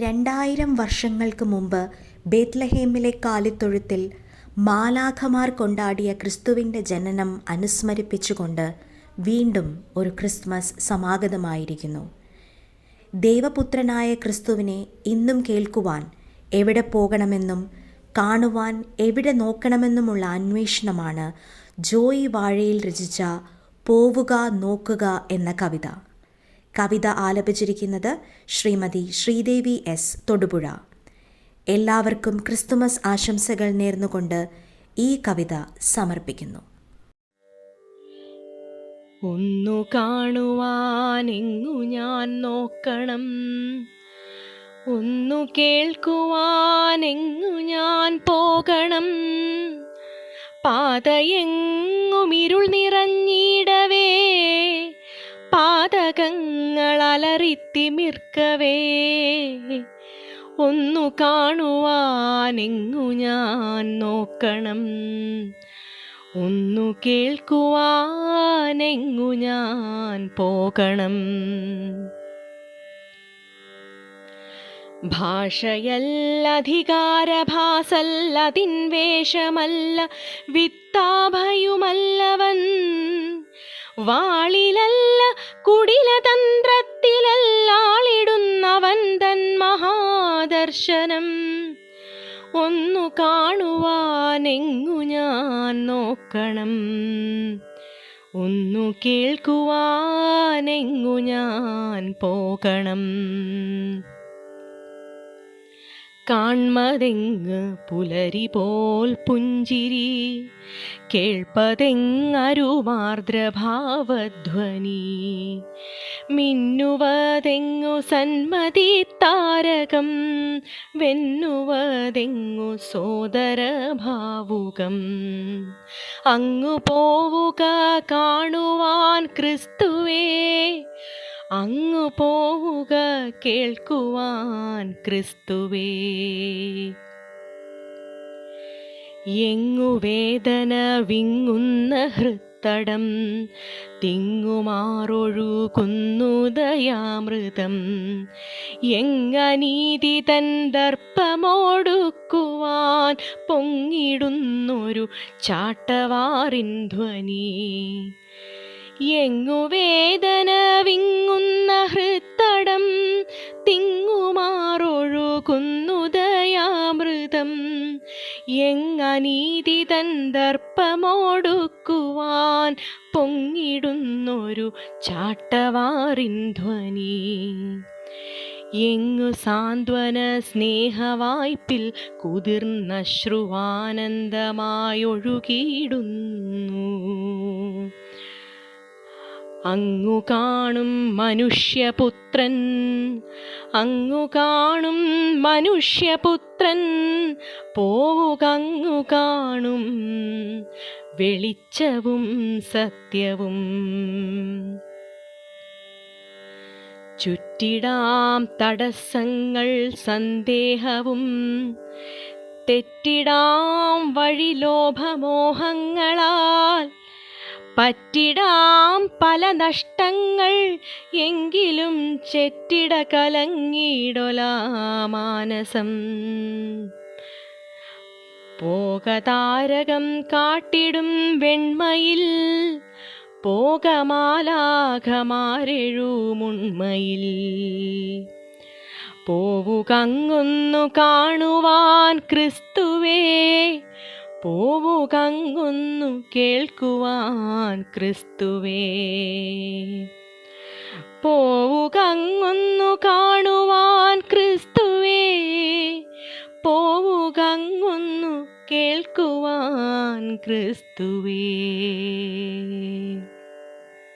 രണ്ടായിരം വർഷങ്ങൾക്ക് മുമ്പ് ബേത്ലഹേമിലെ കാലിത്തൊഴുത്തിൽ മാലാഖമാർ കൊണ്ടാടിയ ക്രിസ്തുവിന്റെ ജനനം അനുസ്മരിപ്പിച്ചുകൊണ്ട് വീണ്ടും ഒരു ക്രിസ്മസ് സമാഗതമായിരിക്കുന്നു. ദൈവപുത്രനായ ക്രിസ്തുവിനെ ഇന്നും കേൾക്കുവാൻ എവിടെ പോകണമെന്നും കാണുവാൻ എവിടെ നോക്കണമെന്നുമുള്ള അന്വേഷണമാണ് ജോയി വാഴയിൽ രചിച്ച പോവുക നോക്കുക എന്ന കവിത. കവിത ആലപിച്ചിരിക്കുന്നത് ശ്രീമതി ശ്രീദേവി എസ്. തൊടുപുഴ. എല്ലാവർക്കും ക്രിസ്തുമസ് ആശംസകൾ നേർന്നുകൊണ്ട് ഈ കവിത സമർപ്പിക്കുന്നു. ഒന്നു കാണുവാനിങ്ങു ഞാൻ നോക്കണം. ഒന്നു കേൾക്കുവാനെങ്ങു ഞാൻ പോകണം. പാതയെങ്ങും ഇരുൾ നിറഞ്ഞിടവേ പാതകങ്ങൾ അലറിത്തിമിർക്കവേ ഒന്നു കാണുവാനെങ്ങു ഞാൻ നോക്കണം. ഒന്നു കേൾക്കുവാനെങ്ങു ഞാൻ പോകണം. ഭാഷയല്ലധികാരഭാസല്ലതിൻ വേഷമല്ല വിത്താഭയുമല്ലവൻ. വാളിലല്ല കുടിലതന്ത്രത്തിലല്ലാളിടുന്നവൻ തൻ മഹാദർശനം. ഒന്നു കാണുവാനെങ്ങു ഞാൻ നോക്കണം. ഒന്നു കേൾക്കുവാനെങ്ങു ഞാൻ പോകണം. കാൺമതെങ്ങ് പുലരി പോൽ പുഞ്ചിരി കേൾപ്പതെങ്ങരുമാർദ്രഭാവധ്വനി. മിന്നുവതെങ്ങു സന്മതി താരകം വെന്നുവതെങ്ങു സോദരഭാവുകം. അങ്ങു പോവുക കാണുവാൻ ക്രിസ്തുവേ അങ്ങു പോവുക കേൾക്കുവാൻ ക്രിസ്തുവേ. എങ്ങു വേദന വിങ്ങുന്ന ഹൃത്തടം തിങ്ങുമാറൊഴുകുന്നു ദയാമൃതം. എങ്ങനീതി തൻ ദർപ്പമോടുക്കുവാൻ പൊങ്ങിടുന്നൊരു ചാട്ടവാറിൻ ധ്വനി. എങ്ങു വേദന വിങ്ങുന്ന ഹൃത്തടം തിങ്ങുമാറൊഴുകുന്നുദയാമൃതം. എങ്ങനീതി തൻ ദർപ്പമോടുക്കുവാൻ പൊങ്ങിടുന്നൊരു ചാട്ടവാറിൻ ധ്വനി. എങ്ങു സാന്ത്വന സ്നേഹവായ്പിൽ കുതിർന്ന ശ്രുവാനന്ദമായൊഴുകിയിടുന്നു. അങ്ങു കാണും മനുഷ്യപുത്രൻ. അങ്ങു കാണും മനുഷ്യപുത്രൻ. പോവുകങ്ങു കാണും വെളിച്ചവും സത്യവും. ചുറ്റിടാം തടസ്സങ്ങൾ സന്ദേഹവും. തെറ്റിടാം വഴി ലോഭമോഹങ്ങളാൽ പറ്റിടാം പല നഷ്ടങ്ങൾ എങ്കിലും ചെറ്റിട കലങ്ങിടൊലാമാനസം പോകതാരകം കാട്ടിടും വെണ്മയിൽ പോകമാലാഘമാരെഴുമുണ്മയിൽ പോവുകങ്ങുന്നു കാണുവാൻ ക്രിസ്തുവേ പോവുകങ്ങൊന്നു കേൾക്കുവാൻ ക്രിസ്തുവേ. പോവുകങ്ങുന്നു കാണുവാൻ ക്രിസ്തുവേ. പോവുകങ്ങുന്നു കേൾക്കുവാൻ ക്രിസ്തുവേ.